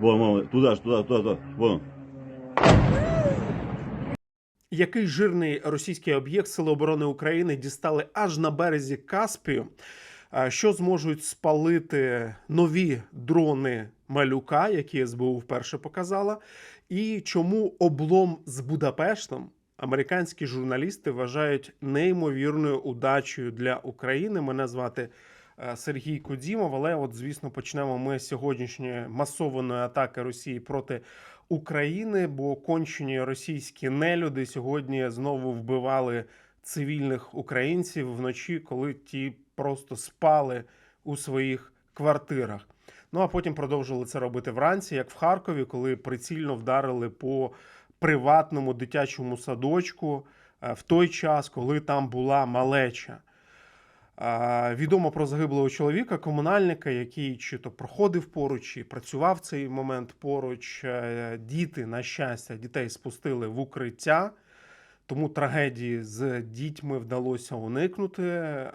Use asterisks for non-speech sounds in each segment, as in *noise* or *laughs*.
Вон, вон, туда ж, туда, туда, туда. Вон. Який жирний російський об'єкт Сили оборони України дістали аж на березі Каспію, що зможуть спалити нові дрони малюка, які СБУ вперше показала, і чому облом з Будапештом американські журналісти вважають неймовірною удачею для України. Мене звати Сергій Кудімов, але от, звісно, почнемо ми сьогоднішньої масованої атаки Росії проти України, бо кончені російські нелюди сьогодні знову вбивали цивільних українців вночі, коли ті просто спали у своїх квартирах. Ну а потім продовжили це робити вранці, як в Харкові, коли прицільно вдарили по приватному дитячому садочку е, в той час, коли там була малеча. Відомо про загиблого чоловіка, комунальника, який чи то проходив поруч, чи працював цей момент поруч. Е, Діти, на щастя, дітей спустили в укриття, тому трагедії з дітьми вдалося уникнути,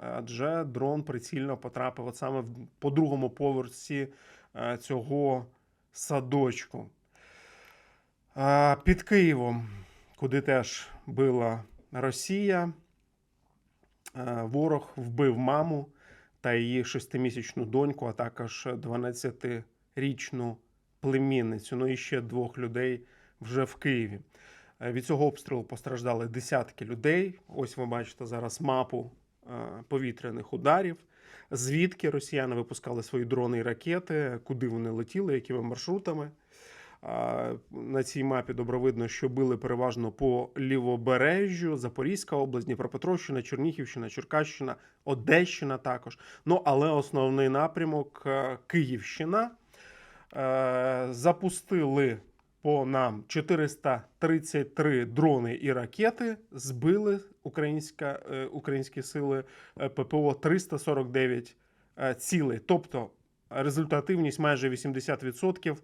адже дрон прицільно потрапив от саме по другому поверсі е, цього садочку. Під Києвом, куди теж била Росія. Е, Ворог вбив маму та її шестимісячну доньку, а також 12-річну племінницю. Ну і ще двох людей вже в Києві. Е, Від цього обстрілу постраждали десятки людей. Ось ви бачите зараз мапу е, повітряних ударів. Звідки росіяни випускали свої дрони і ракети, куди вони летіли, якими маршрутами. На цій мапі добре видно, що били переважно по лівобережжю, Запорізька область, Дніпропетровщина, Чернігівщина, Черкащина, Одещина також. Ну, але основний напрямок е, Київщина. Е, Запустили по нам 433 дрони і ракети, збили українська, е, українські сили ППО 349 е, цілей. Тобто результативність майже 80%.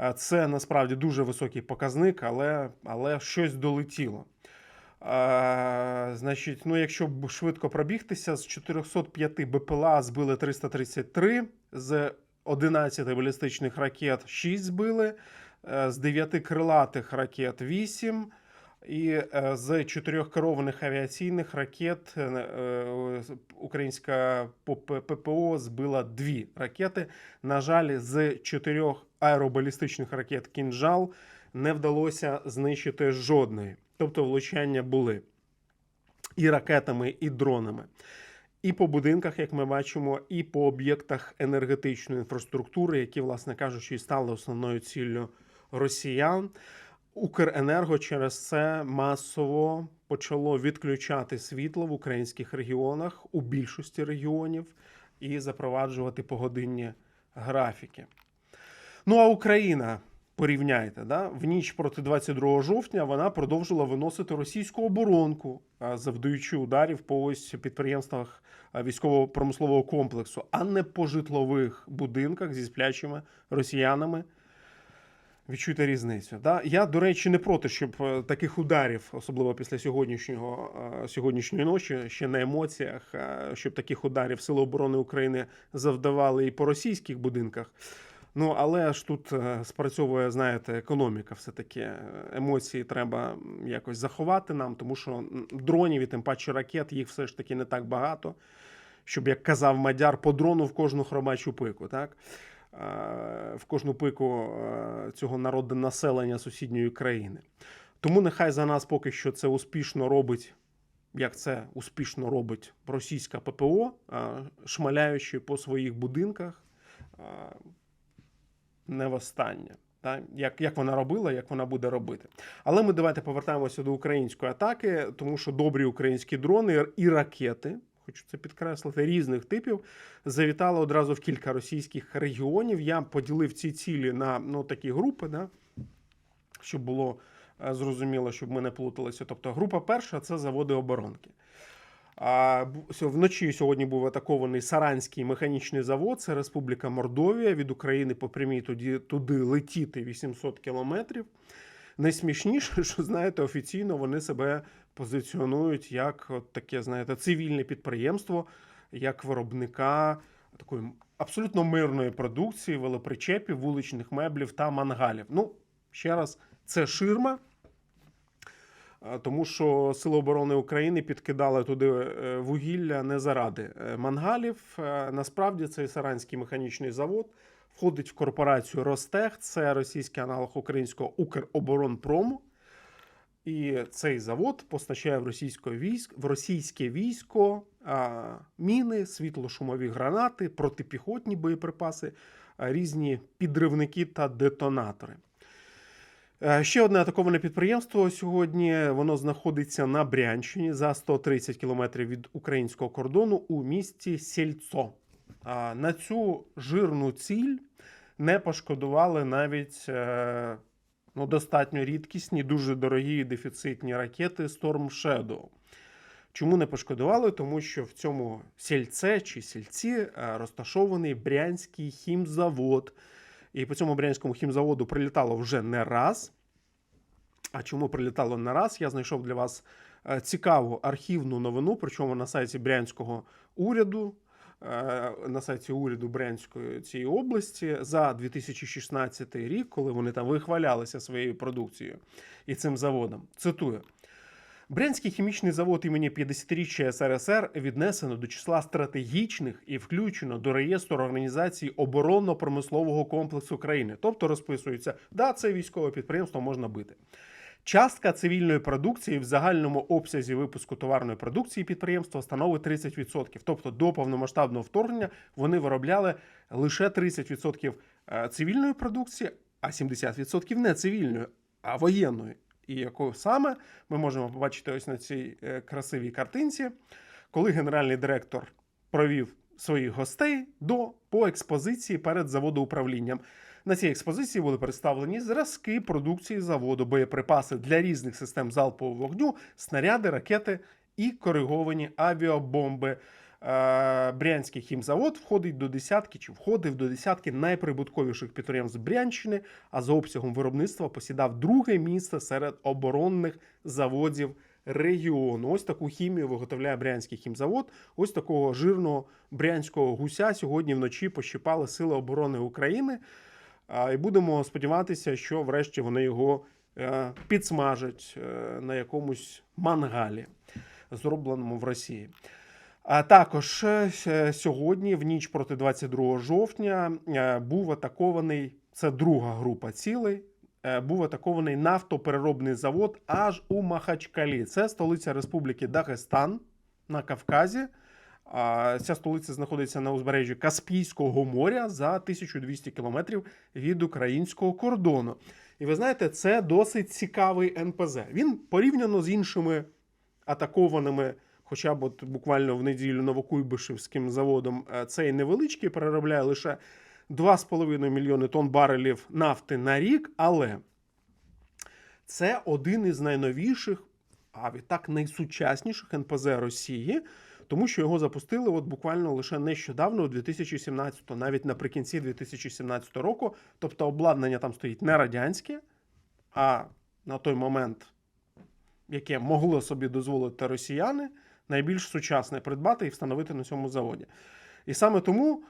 Е, Це насправді дуже високий показник, але, але щось долетіло. Е, значить, ну, якщо швидко пробігтися, з 405 БПЛА збили 333, з 11 балістичних ракет 6 збили, е, з 9 крилатих ракет 8. І з чотирьох керованих авіаційних ракет українська ППО збила дві ракети. На жаль, з чотирьох аеробалістичних ракет кінжал не вдалося знищити жодної. Тобто влучання були і ракетами, і дронами. І по будинках, як ми бачимо, і по об'єктах енергетичної інфраструктури, які, власне кажучи, і стали основною ціллю росіян. Укренерго через це масово почало відключати світло в українських регіонах у більшості регіонів і запроваджувати погодинні графіки. Ну а Україна, порівняйте, да? в ніч проти 22 жовтня вона продовжила виносити російську оборонку, завдаючи ударів по ось підприємствах військово-промислового комплексу, а не по житлових будинках зі сплячими росіянами. Відчуйте різницю. Да? Я, до речі, не проти, щоб е, таких ударів, особливо після сьогоднішнього е, сьогоднішньої ночі, ще на емоціях, е, щоб таких ударів Сили оборони України завдавали і по російських будинках. Ну, але ж тут е, спрацьовує, знаєте, економіка. Все-таки Е, емоції треба якось заховати нам, тому що дронів і тим паче ракет їх все ж таки не так багато. Щоб, як казав Мадяр, по дрону в кожну хробачу пику, так? Е, в кожну пику е, цього народу населення сусідньої країни. Тому нехай за нас поки що це успішно робить, як це успішно робить російська ППО, шмаляючи по своїх будинках не востаннє. Та, як, як вона робила, як вона буде робити. Але ми давайте повертаємося до української атаки, тому що добрі українські дрони і ракети, хочу це підкреслити, різних типів, завітали одразу в кілька російських регіонів. Я поділив ці цілі на ну, такі групи, да, щоб було е, зрозуміло, щоб ми не плуталися. Тобто, група перша це заводи оборонки. Вночі сьогодні був атакований Саранський механічний завод. Це Республіка Мордовія. Від України по прямій туди, туди летіти 800 кілометрів. Найсмішніше, *laughs* що знаєте, офіційно вони себе позиціонують як от таке, знаєте, цивільне підприємство, як виробника такої абсолютно мирної продукції, велопричепів, вуличних меблів та мангалів. Ну, ще раз, це ширма. Тому що Сили оборони України підкидали туди е, вугілля не заради е, мангалів. Е, Насправді цей Саранський механічний завод входить в корпорацію Ростех, це російський аналог українського Укроборонпрому. І цей завод постачає в російське військ, в російське військо а, міни, світлошумові гранати, протипіхотні боєприпаси, а, різні підривники та детонатори. Е, Ще одне атаковане підприємство сьогодні. Воно знаходиться на Брянщині за 130 кілометрів від українського кордону у місті Сільцо. На цю жирну ціль не пошкодували навіть е, ну, достатньо рідкісні, дуже дорогі дефіцитні ракети Storm Shadow. Чому не пошкодували? Тому що в цьому сільце чи сільці е, розташований Брянський хімзавод. І по цьому брянському хімзаводу прилітало вже не раз. А чому прилітало не раз? Я знайшов для вас е, цікаву архівну новину, причому на сайті Брянського уряду, е, на сайті уряду Брянської цієї області за 2016 рік, коли вони там вихвалялися своєю продукцією і цим заводом. Цитую. Брянський хімічний завод імені 50-річчя СРСР віднесено до числа стратегічних і включено до реєстру організацій оборонно-промислового комплексу країни. Тобто розписується, да, це військове підприємство можна бити. Частка цивільної продукції в загальному обсязі випуску товарної продукції підприємства становить 30%. Тобто до повномасштабного вторгнення вони виробляли лише 30% е, цивільної продукції, а 70% не цивільної, а воєнної. І якою саме ми можемо побачити ось на цій е, красивій картинці, коли генеральний директор провів своїх гостей до по експозиції перед заводоуправлінням. На цій експозиції були представлені зразки продукції заводу, боєприпаси для різних систем залпового вогню, снаряди, ракети і кориговані авіабомби. Е, Брянський хімзавод входить до десятки чи входив до десятки найприбутковіших підприємств Брянщини, а за обсягом виробництва посідав друге місце серед оборонних заводів регіону. Ось таку хімію виготовляє Брянський хімзавод. Ось такого жирного брянського гуся сьогодні вночі пощипали Сили оборони України. І будемо сподіватися, що врешті вони його е, підсмажать е, на якомусь мангалі, зробленому в Росії. А також е, сьогодні, в ніч проти 22 жовтня, е, був атакований це друга група цілей. е, Був атакований нафтопереробний завод аж у Махачкалі. Це столиця Республіки Дагестан на Кавказі. Ця столиця знаходиться на узбережжі Каспійського моря за 1200 кілометрів від українського кордону. І ви знаєте, це досить цікавий НПЗ. Він порівняно з іншими атакованими, хоча б от буквально в неділю Новокуйбишевським заводом, е, цей невеличкий переробляє лише 2,5 мільйони тонн барелів нафти на рік, але це один із найновіших, а відтак найсучасніших НПЗ Росії, тому що його запустили от буквально лише нещодавно, у 2017, навіть наприкінці 2017 року. Тобто обладнання там стоїть не радянське, а на той момент, яке могло собі дозволити росіяни, найбільш сучасне придбати і встановити на цьому заводі. І саме тому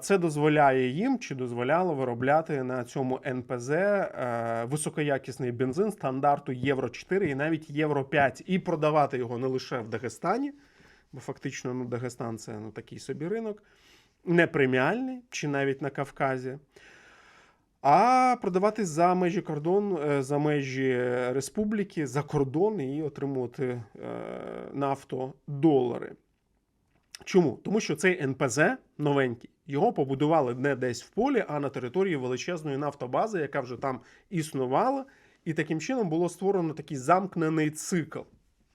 це дозволяє їм чи дозволяло виробляти на цьому НПЗ е, високоякісний бензин стандарту Євро 4 і навіть Євро 5, і продавати його не лише в Дагестані, бо фактично ну, Дагестан це ну, такий собі ринок, не преміальний, чи навіть на Кавказі. А продавати за межі кордон, е, за межі республіки, за кордон і отримувати е, нафтодолари. Чому? Тому що цей НПЗ новенький, його побудували не десь в полі, а на території величезної нафтобази, яка вже там існувала, і таким чином було створено такий замкнений цикл.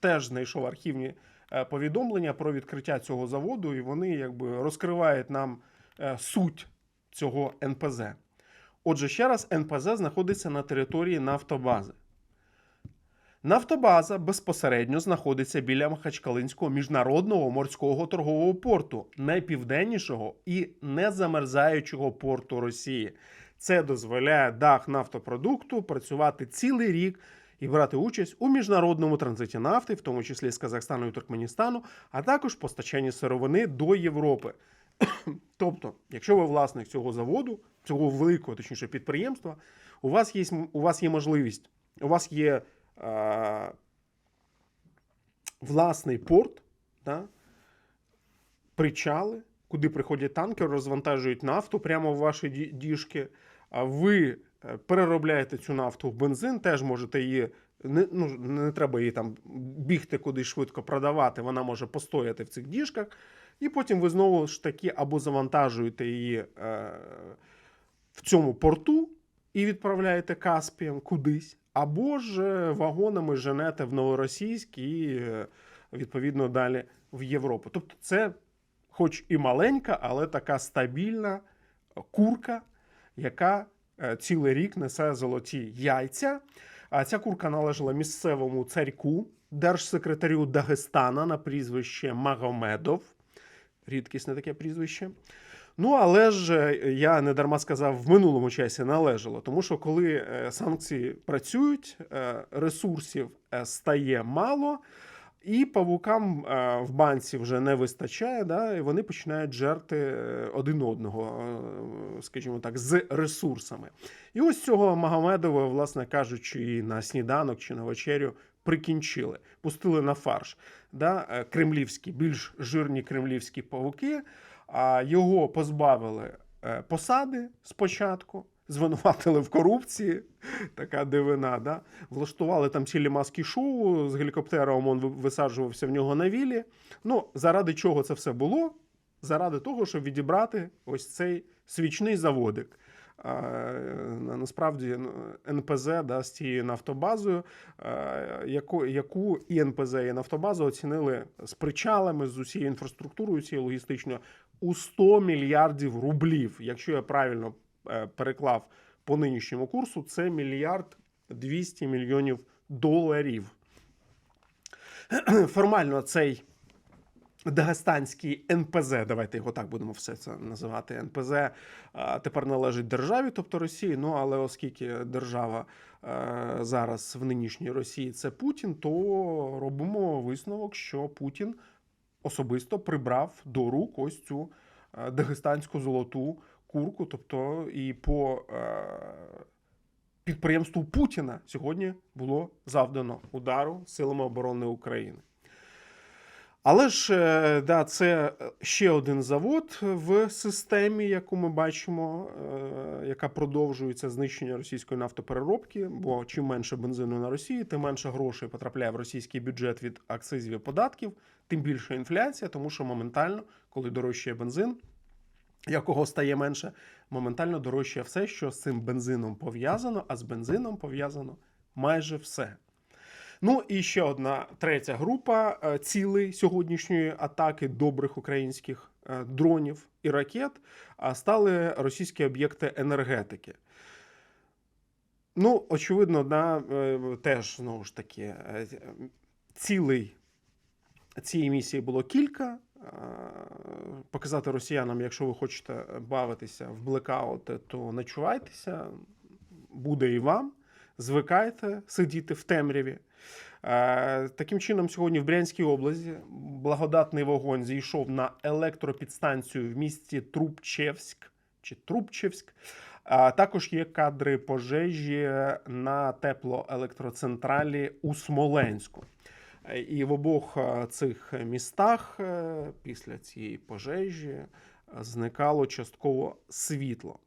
Теж знайшов архівні е, повідомлення про відкриття цього заводу, і вони якби розкривають нам суть цього НПЗ. Отже, ще раз, НПЗ знаходиться на території нафтобази. Нафтобаза безпосередньо знаходиться біля Махачкалинського міжнародного морського торгового порту, найпівденнішого і незамерзаючого порту Росії. Це дозволяє дах нафтопродукту працювати цілий рік і брати участь у міжнародному транзиті нафти, в тому числі з Казахстану і Туркменістану, а також постачанні сировини до Європи. *coughs* Тобто, якщо ви власник цього заводу, цього великого, точніше, підприємства, у вас є, у вас є можливість, у вас є е, власний порт, да, причали, куди приходять танкери, розвантажують нафту прямо в ваші діжки. А ви е, переробляєте цю нафту в бензин, теж можете її. Не, ну, не треба її там бігти кудись швидко продавати, вона може постояти в цих діжках. І потім ви знову ж таки або завантажуєте її е, в цьому порту і відправляєте Каспієм кудись, або ж е, вагонами женете в Новоросійськ і е, відповідно далі в Європу. Тобто, це, хоч і маленька, але така стабільна курка, яка е, цілий рік несе золоті яйця. А ця курка належала місцевому царьку, держсекретарю Дагестана на прізвище Магомедов. Рідкісне таке прізвище. Ну, але ж е, я не дарма сказав, в минулому часі належало, тому що коли е, санкції працюють, е, ресурсів стає мало, і павукам в банці вже не вистачає, да, і вони починають жерти один одного, скажімо так, з ресурсами. І ось цього Магомедова, власне кажучи, і на сніданок чи на вечерю прикінчили, пустили на фарш. Да, кремлівські, більш жирні кремлівські павуки. Його позбавили е, посади спочатку, звинуватили в корупції, така дивина. Да? Влаштували там цілі маски шоу з гелікоптером, ви- висаджувався в нього на вілі. Ну, заради чого це все було? Заради того, щоб відібрати ось цей свічний заводик. Насправді ну, НПЗ да, з цією нафтобазою, яку, яку і НПЗ, і нафтобаза оцінили з причалами, з усією інфраструктурою цією логістичною у 100 мільярдів рублів. Якщо я правильно е, переклав по нинішньому курсу, це мільярд 200 мільйонів доларів. Формально цей Дагестанський НПЗ, давайте його так будемо все це називати. НПЗ тепер належить державі, тобто Росії. Ну але оскільки держава е, зараз в нинішній Росії це Путін, то робимо висновок, що Путін особисто прибрав до рук ось цю е, дагестанську золоту курку. Тобто, і по е, підприємству Путіна сьогодні було завдано удару силами оборони України. Але ж е, да, це ще один завод в системі, яку ми бачимо, яка продовжується знищення російської нафтопереробки. Бо чим менше бензину на Росії, тим менше грошей потрапляє в російський бюджет від акцизів і податків, тим більше інфляція, тому що моментально, коли дорожчає бензин, якого стає менше, моментально дорожчає все, що з цим бензином пов'язано, а з бензином пов'язано майже все. Ну і ще одна третя група е, цілей сьогоднішньої атаки добрих українських е, дронів і ракет стали російські об'єкти енергетики. Ну, очевидно, да, е, теж знову ж таки цілей цієї місії було кілька. Е, Показати росіянам, якщо ви хочете бавитися в блекаути, то начувайтеся, буде і вам. Звикайте сидіти в темряві. Е, Таким чином, сьогодні в Брянській області благодатний вогонь зійшов на електропідстанцію в місті Трубчевськ чи Трубчевськ. А також є кадри пожежі на теплоелектроцентралі у Смоленську. І в обох е, цих містах е, після цієї пожежі е, зникало частково світло.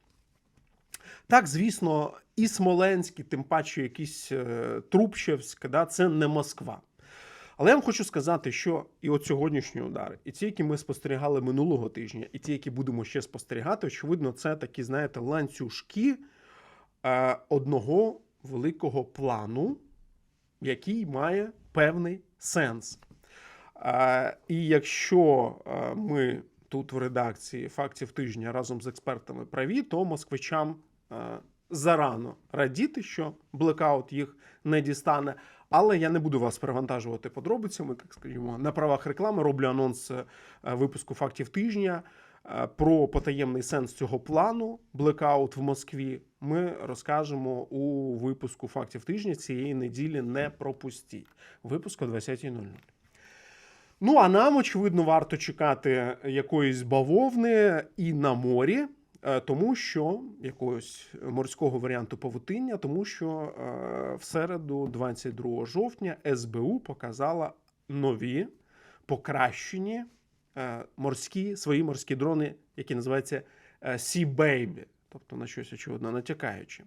Так, звісно, і Смоленськ, і тим паче якийсь Трубчевськ, да, це не Москва. Але я вам хочу сказати, що і от сьогоднішні удари, і ті, які ми спостерігали минулого тижня, і ті, які будемо ще спостерігати, очевидно, це такі, знаєте, ланцюжки одного великого плану, який має певний сенс. І якщо ми тут в редакції фактів тижня разом з експертами праві, то москвичам зарано радіти, що блекаут їх не дістане. Але я не буду вас перевантажувати подробицями, так скажімо, на правах реклами роблю анонс е, випуску фактів тижня. Е, Про потаємний сенс цього плану блекаут в Москві ми розкажемо у випуску фактів тижня цієї неділі. Не пропустіть. Випуск о 20.00. Ну, а нам, очевидно, варто чекати якоїсь бавовни і на морі, е, тому що якогось морського варіанту павутиння, тому що е, в середу, 22 жовтня, СБУ показала нові покращені морські свої морські дрони, які називаються е, Sea Baby, тобто на щось очевидно натякаючи.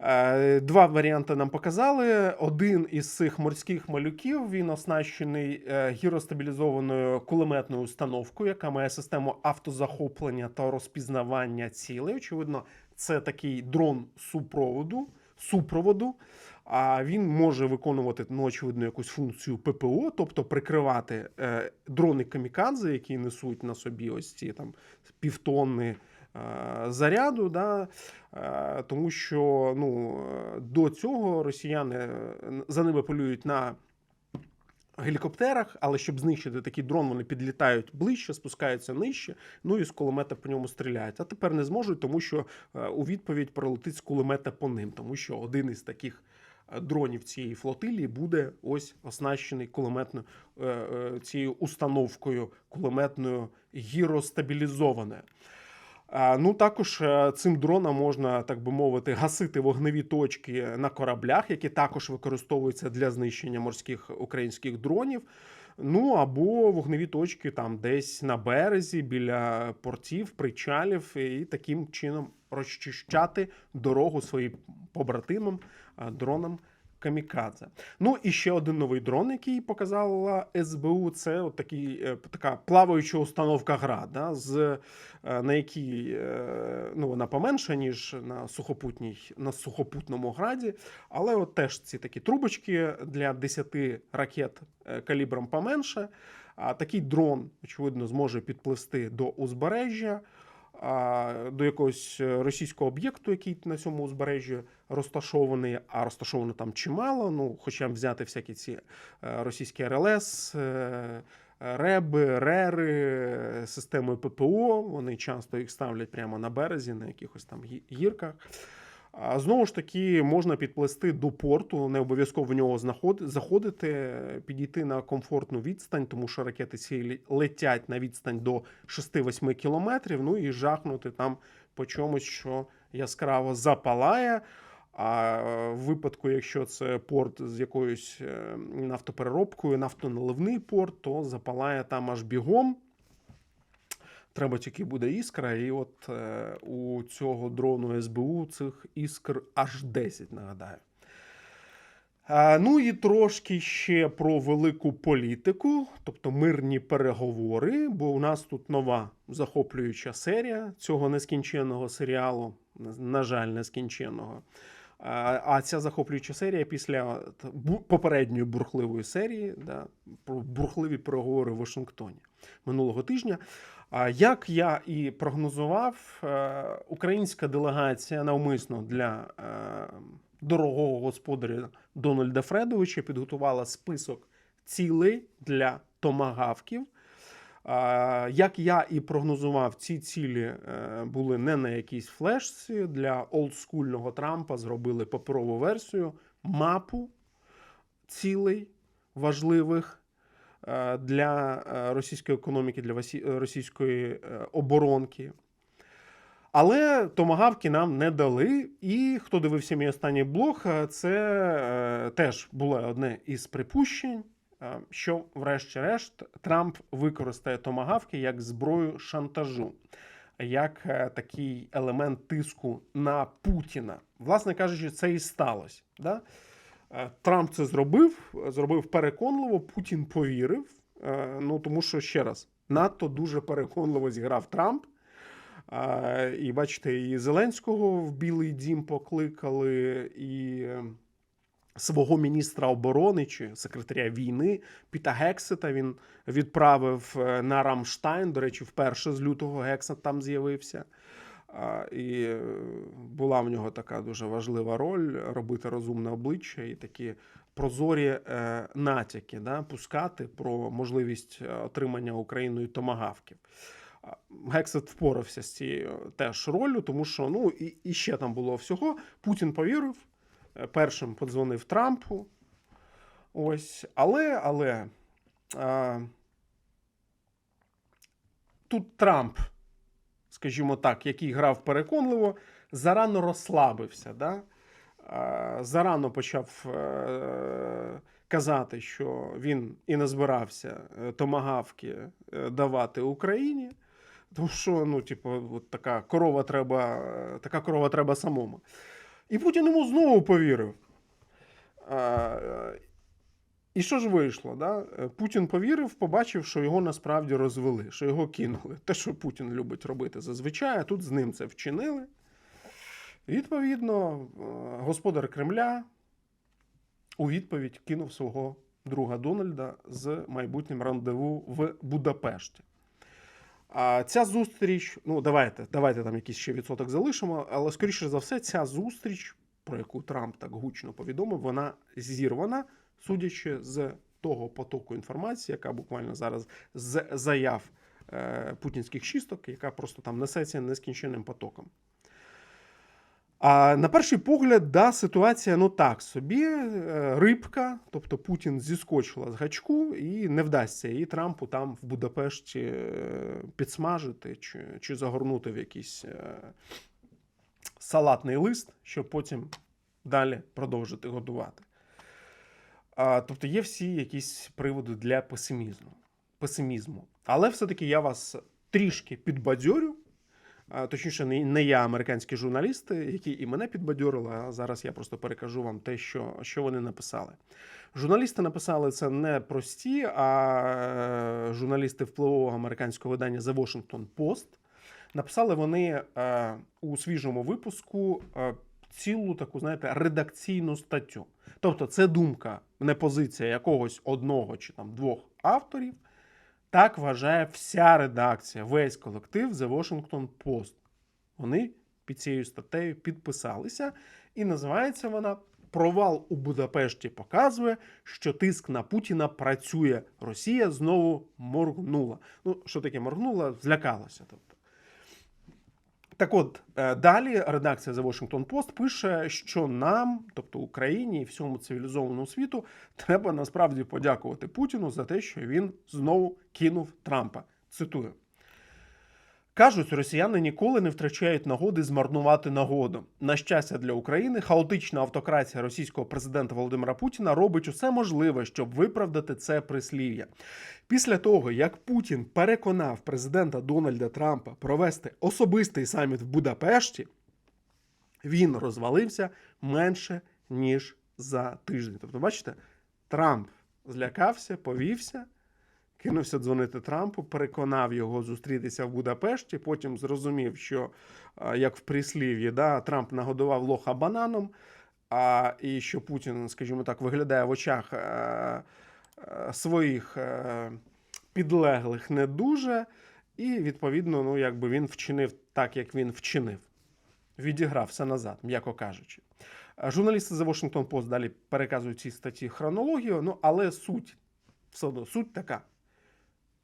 Е, Два варіанти нам показали. Один із цих морських малюків він оснащений е, гіростабілізованою кулеметною установкою, яка має систему автозахоплення та розпізнавання цілей. Очевидно, це такий дрон супроводу. Супроводу, а він може виконувати ну, очевидно якусь функцію ППО, тобто прикривати е, дрони камікадзе, які несуть на собі ось ці там півтонни е, заряду. Да, е, тому що ну, до цього росіяни е, за ними полюють на гелікоптерах, але щоб знищити такий дрон, вони підлітають ближче, спускаються нижче, ну і з кулемета по ньому стріляють. А тепер не зможуть, тому що у відповідь пролетить з кулемета по ним, тому що один із таких. Е, Дронів цієї флотилії буде ось оснащений кулеметною е, е, цією установкою кулеметною гіростабілізоване. Ну, також цим дроном можна, так би мовити, гасити вогневі точки на кораблях, які також використовуються для знищення морських українських дронів. Ну або вогневі точки там десь на березі, біля портів, причалів, і таким чином розчищати дорогу своїм побратимам, дронам Камікадзе. Ну і ще один новий дрон, який показала СБУ, це от такий, е, така плаваюча установка ГРАД, да, з, е, на якій е, ну, вона поменша, ніж на, сухопутній, на сухопутному граді, але от теж ці такі трубочки для 10 ракет калібром поменше. А такий дрон, очевидно, зможе підпливсти до узбережжя, до якогось е, російського об'єкту, який на цьому узбережжі розташований, а розташовано там чимало. Ну, хоча взяти всякі ці е, російські РЛС, РЕБ, реби, рери, е, системи ППО. Вони часто їх ставлять прямо на березі, на якихось там гірках. Знову ж таки, можна підплисти до порту, не обов'язково в нього заходити, підійти на комфортну відстань, тому що ракети ці летять на відстань до 6-8 кілометрів, ну і жахнути там по чомусь, що яскраво запалає. А в випадку, якщо це порт з якоюсь е, нафтопереробкою, нафтоналивний порт, то запалає там аж бігом. Треба тільки буде іскра, і от е, у цього дрону СБУ цих іскр аж 10, нагадаю. А, ну і трошки ще про велику політику, тобто мирні переговори, бо у нас тут нова захоплююча серія цього нескінченного серіалу, на- жаль, нескінченного. А а ця захоплююча серія після попередньої бурхливої серії, да, про бурхливі переговори в Вашингтоні минулого тижня. Як я і прогнозував, е, українська делегація навмисно для е, дорогого господаря Дональда Фредовича підготувала список цілей для томагавків. Як я і прогнозував, ці цілі е, були не на якійсь флешці. Для олдскульного Трампа зробили паперову версію, мапу цілей важливих е, для е, російської економіки, для російської е, оборонки. Але томагавки нам не дали. І хто дивився мій останній блог, е, це е, теж було одне із припущень, е, що, врешті-решт, Трамп використає томагавки як зброю шантажу, як е, такий елемент тиску на Путіна. Власне кажучи, це і сталося. Да? Е, Трамп це зробив, зробив переконливо, Путін повірив. Е, Ну тому що ще раз, надто дуже переконливо зіграв Трамп. І бачите, і Зеленського в Білий Дім покликали, і е, свого міністра оборони чи секретаря війни Піта Гексета він відправив е, на Рамштайн. До речі, вперше з лютого Гексет там з'явився. І е, була в нього така дуже важлива роль робити розумне обличчя і такі прозорі е, натяки, да, пускати про можливість е, отримання Україною томагавків. Гексет впорався з цією теж ролью, тому що ну і, і ще там було всього. Путін повірив, першим подзвонив Трампу. Ось, але, але а, тут Трамп, скажімо так, який грав переконливо, зарано розслабився. Да? Зарано почав е, казати, що він і не збирався е, томагавки е, давати Україні. Тому що, ну, типу, от така корова треба, така корова треба самому. І Путін йому знову повірив. І що ж вийшло? Да? Е, Путін повірив, побачив, що його насправді розвели, що його кинули. Те, що Путін любить робити зазвичай, а тут з ним це вчинили. Відповідно, е, господар Кремля у відповідь кинув свого друга Дональда з майбутнім рандеву в Будапешті. А ця зустріч, ну давайте, давайте там якийсь ще відсоток залишимо, але скоріше за все, ця зустріч, про яку Трамп так гучно повідомив, вона зірвана, судячи з того потоку інформації, яка буквально зараз з заяв е, путінських чисток, яка просто там несеться нескінченним потоком. А на перший погляд, да, ситуація ну так собі. е, Рибка, тобто Путін зіскочила з гачку, і не вдасться її Трампу там в Будапешті е, підсмажити чи, чи загорнути в якийсь салатний лист, щоб потім далі продовжити годувати. А, тобто є всі якісь приводи для песимізму. песимізму. Але все-таки я вас трішки підбадьорю. Точніше, не не я, американські журналісти, які і мене підбадьорили, а зараз я просто перекажу вам те, що, що вони написали. Журналісти написали це не прості, а е, журналісти впливового американського видання The Washington Post. Написали вони е, у свіжому випуску е, цілу таку, знаєте, редакційну статтю. Тобто, це думка, не позиція якогось одного чи там двох авторів. Так вважає вся редакція, весь колектив The Washington Post. Вони під цією статтею підписалися, і називається вона Провал у Будапешті показує, що тиск на Путіна працює. Росія знову моргнула. Ну, що таке моргнула? Злякалася. Тобто. Так от, е, далі редакція The Washington Post пише, що нам, тобто Україні і всьому цивілізованому світу, треба насправді подякувати Путіну за те, що він знову кинув Трампа. Цитую. Кажуть, росіяни ніколи не втрачають нагоди змарнувати нагоду. На щастя для України, хаотична автократія російського президента Володимира Путіна робить усе можливе, щоб виправдати це прислів'я. Після того, як Путін переконав президента Дональда Трампа провести особистий саміт в Будапешті, він розвалився менше ніж за тиждень. Тобто, бачите, Трамп злякався, повівся кинувся дзвонити Трампу, переконав його зустрітися в Будапешті. Потім зрозумів, що як в прислів'ї, да, Трамп нагодував лоха бананом, а, і що Путін, скажімо так, виглядає в очах а, а, своїх а, підлеглих не дуже. І відповідно, ну якби він вчинив так, як він вчинив. Відіграв все назад, м'яко кажучи. Журналісти The Washington Post далі переказують ці статті хронологію, ну але суть все одно суть така.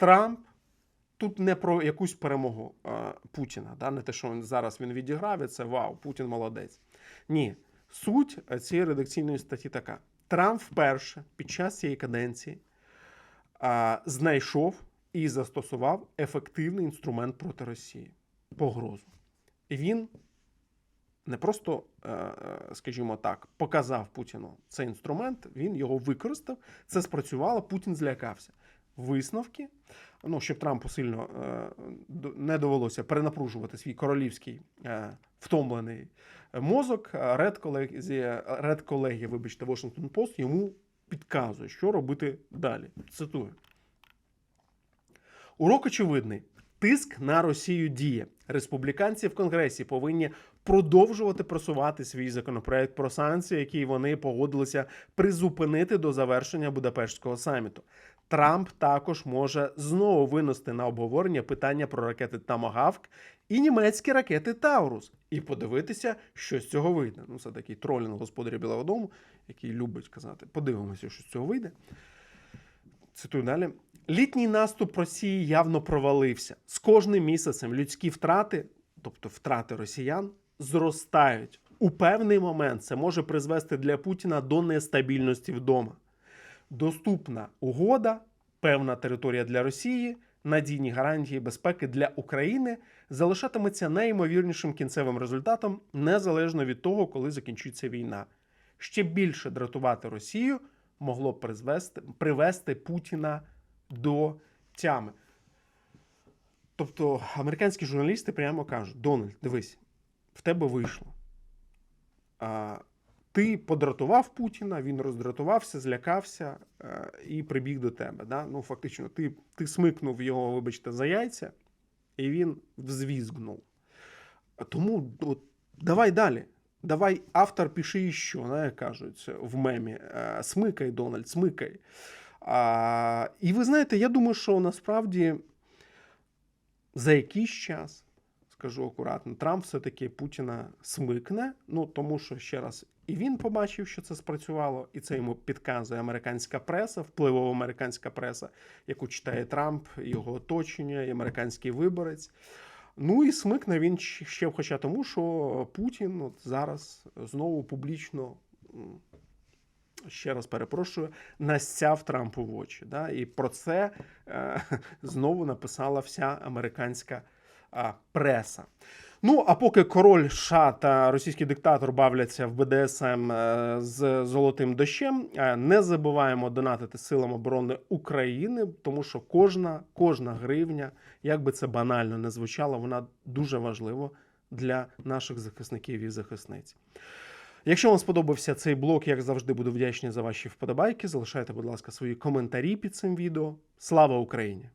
Трамп тут не про якусь перемогу е, Путіна, да? не те, що він зараз він відіграв, і це вау, Путін молодець. Ні, суть цієї редакційної статті така: Трамп вперше під час цієї каденції е, знайшов і застосував ефективний інструмент проти Росії погрозу. І він не просто, е, скажімо так, показав Путіну цей інструмент, він його використав, це спрацювало, Путін злякався висновки. Ну, щоб Трампу сильно е, не довелося перенапружувати свій королівський е, втомлений мозок. Ред колегія, Ред колегія, вибачте, Washington Post йому підказує, що робити далі. Цитую. Урок очевидний. Тиск на Росію діє. Республіканці в Конгресі повинні продовжувати просувати свій законопроект про санкції, які вони погодилися призупинити до завершення Будапештського саміту. Трамп також може знову винести на обговорення питання про ракети Тамагавк і німецькі ракети Таурус, і подивитися, що з цього вийде. Ну, це такий тролінг господаря Білого Дому, який любить казати. Подивимося, що з цього вийде. Цитую далі. Літній наступ Росії явно провалився. З кожним місяцем людські втрати, тобто втрати росіян, зростають. У певний момент це може призвести для Путіна до нестабільності вдома. Доступна угода Певна територія для Росії, надійні гарантії безпеки для України залишатиметься найімовірнішим кінцевим результатом незалежно від того, коли закінчиться війна. Ще більше дратувати Росію могло призвести, привести Путіна до тями. Тобто американські журналісти прямо кажуть: Дональд, дивись, в тебе вийшло. А, ти подратував Путіна, він роздратувався, злякався е, і прибіг до тебе. Да? Ну, фактично, ти, ти смикнув його, вибачте, за яйця, і він взвізгнув. Тому от, давай далі. Давай, автор пиши іще, да, як кажуть в мемі. Е, Смикай, Дональд, смикай. А, і ви знаєте, я думаю, що насправді за якийсь час, скажу акуратно, Трамп все-таки Путіна смикне. Ну тому що ще раз і він побачив, що це спрацювало, і це йому підказує американська преса, впливова американська преса, яку читає Трамп, його оточення, і американський виборець. Ну і смикне він ще хоча тому, що Путін от зараз знову публічно. Ще раз перепрошую, настяв Трампу в очі. Да? І про це е, *laughs* знову написала вся американська а, преса. Ну, а поки король США та російський диктатор бавляться в БДСМ е, з золотим дощем, е, не забуваємо донатити силам оборони України, тому що кожна, кожна гривня, як би це банально не звучало, вона дуже важлива для наших захисників і захисниць. Якщо вам сподобався цей блог, як завжди, буду вдячний за ваші вподобайки. Залишайте, будь ласка, свої коментарі під цим відео. Слава Україні!